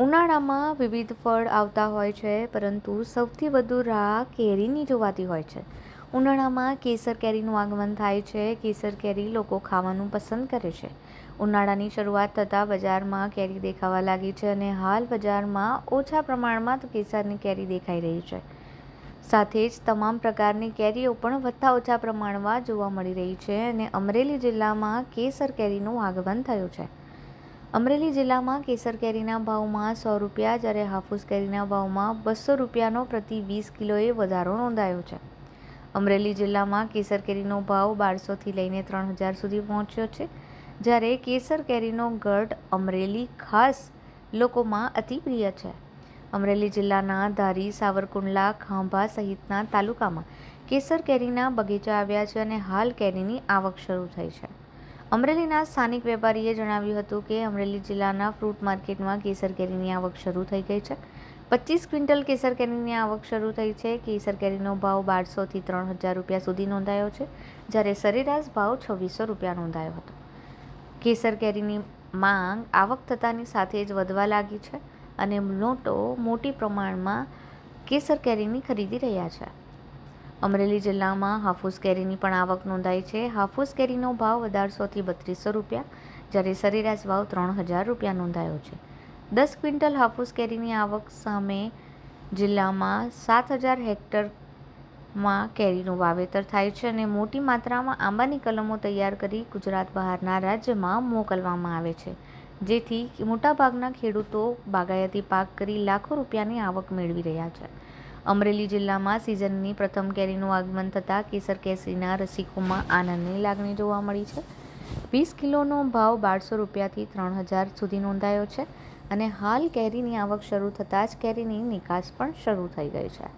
ઉનાળામાં વિવિધ ફળ આવતા હોય છે, પરંતુ સૌથી વધુ રાહ કેરીની જોવાતી હોય છે. ઉનાળામાં કેસર કેરીનું આગમન થાય છે, કેસર કેરી લોકો ખાવાનું પસંદ કરે છે. ઉનાળાની શરૂઆત થતાં બજારમાં કેરી દેખાવા લાગી છે અને હાલ બજારમાં ઓછા પ્રમાણમાં તો કેસરની કેરી દેખાઈ રહી છે. સાથે જ તમામ પ્રકારની કેરીઓ પણ વધતા ઓછા પ્રમાણમાં જોવા મળી રહી છે અને અમરેલી જિલ્લામાં કેસર કેરીનું આગમન થયું છે. અમરેલી જિલ્લામાં કેસર કેરીના ભાવમાં સો રૂપિયા, જ્યારે હાફૂસ કેરીના ભાવમાં બસો રૂપિયાનો પ્રતિ વીસ કિલોએ વધારો નોંધાયો છે. અમરેલી જિલ્લામાં કેસર કેરીનો ભાવ બારસોથી લઈને ત્રણ હજાર સુધી પહોંચ્યો છે, જ્યારે કેસર કેરીનો ગઢ અમરેલી ખાસ લોકોમાં અતિપ્રિય છે. અમરેલી જિલ્લાના ધારી, સાવરકુંડલા, ખાંભા સહિતના તાલુકામાં કેસર કેરીના બગીચા આવ્યા છે અને હાલ કેરીની આવક શરૂ થઈ છે. અમરેલીના સ્થાનિક વેપારીએ જણાવ્યું હતું કે અમરેલી જિલ્લાના ફ્રૂટ માર્કેટમાં કેસર કેરીની આવક શરૂ થઈ ગઈ છે. પચીસ ક્વિન્ટલ કેસર કેરીની આવક શરૂ થઈ છે. કેસર કેરીનો ભાવ બારસોથી ત્રણ હજાર રૂપિયા સુધી નોંધાયો છે, જ્યારે સરેરાશ ભાવ છવ્વીસો રૂપિયા નોંધાયો હતો. કેસર કેરીની માંગ આવક થતાની સાથે જ વધવા લાગી છે અને નોટો મોટી પ્રમાણમાં કેસર કેરીની ખરીદી રહ્યા છે. અમરેલી જિલ્લામાં હાફૂસ કેરીની પણ આવક નોંધાઈ છે. હાફૂસ કેરીનો ભાવ અઢારસોથી બત્રીસો રૂપિયા, જ્યારે સરેરાશ ભાવ ત્રણ હજાર રૂપિયા નોંધાયો છે. દસ ક્વિન્ટલ હાફૂસ કેરીની આવક સામે જિલ્લામાં સાત હજાર હેક્ટરમાં કેરીનું વાવેતર થાય છે અને મોટી માત્રામાં આંબાની કલમો તૈયાર કરી ગુજરાત બહારના રાજ્યમાં મોકલવામાં આવે છે. જેથી મોટાભાગના ખેડૂતો બાગાયતી પાક કરી લાખો રૂપિયાની આવક મેળવી રહ્યા છે. અમરેલી જિલ્લામાં સિઝનની પ્રથમ કેરીનું આગમન થતાં કેસર કેસરીના રસિકોમાં આનંદની લાગણી જોવા મળી છે. વીસ કિલોનો ભાવ બારસો રૂપિયાથી ત્રણ હજાર સુધી નોંધાયો છે અને હાલ કેરીની આવક શરૂ થતાં જ કેરીની નિકાસ પણ શરૂ થઈ ગઈ છે.